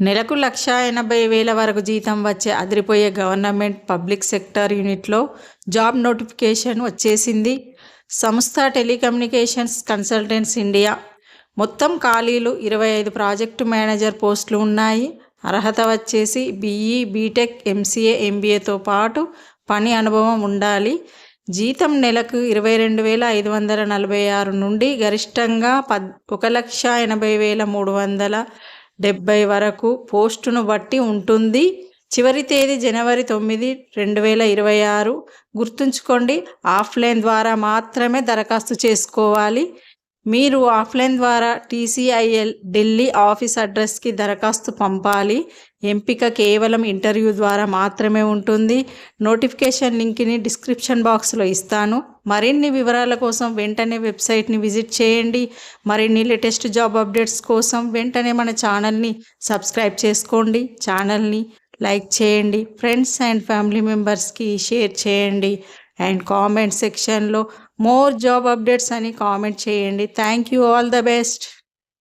నెలకు లక్ష ఎనభై వేల వరకు జీతం వచ్చే అదిరిపోయే గవర్నమెంట్ పబ్లిక్ సెక్టర్ యూనిట్లో జాబ్ నోటిఫికేషన్ వచ్చేసింది. సంస్థ టెలికమ్యూనికేషన్స్ కన్సల్టెంట్స్ ఇండియా. మొత్తం ఖాళీలు ఇరవై ఐదు ప్రాజెక్టు మేనేజర్ పోస్టులు ఉన్నాయి. అర్హత వచ్చేసి బీఈ బీటెక్ ఎంసీఏ ఎంబీఏతో పాటు పని అనుభవం ఉండాలి. జీతం నెలకు ఇరవై రెండు వేల ఐదు వందల నలభై ఆరు నుండి గరిష్టంగా పద్ ఒక లక్ష ఎనభై వేల మూడు వందల డెబ్బై వరకు పోస్టును బట్టి ఉంటుంది. చివరి తేదీ జనవరి తొమ్మిది రెండు వేల ఇరవై ఆరు. గుర్తుంచుకోండి ఆఫ్లైన్ ద్వారా మాత్రమే దరఖాస్తు చేసుకోవాలి. మీరు ఆఫ్లైన్ ద్వారా టీసీఐఎల్ ఢిల్లీ ఆఫీస్ అడ్రస్కి దరఖాస్తు పంపాలి. ఎంపిక కేవలం ఇంటర్వ్యూ ద్వారా మాత్రమే ఉంటుంది. నోటిఫికేషన్ లింక్ని డిస్క్రిప్షన్ బాక్స్లో ఇస్తాను. మరిన్ని వివరాల కోసం వెంటనే వెబ్సైట్ని విజిట్ చేయండి. మరిన్ని లేటెస్ట్ జాబ్ అప్డేట్స్ కోసం వెంటనే మన ఛానల్ని సబ్స్క్రైబ్ చేసుకోండి. ఛానల్ని లైక్ చేయండి. ఫ్రెండ్స్ అండ్ ఫ్యామిలీ మెంబర్స్కి షేర్ చేయండి. అండ్ కామెంట్ సెక్షన్లో మోర్ జాబ్ అప్డేట్స్ అని కామెంట్ చేయండి. Thank you. All the best.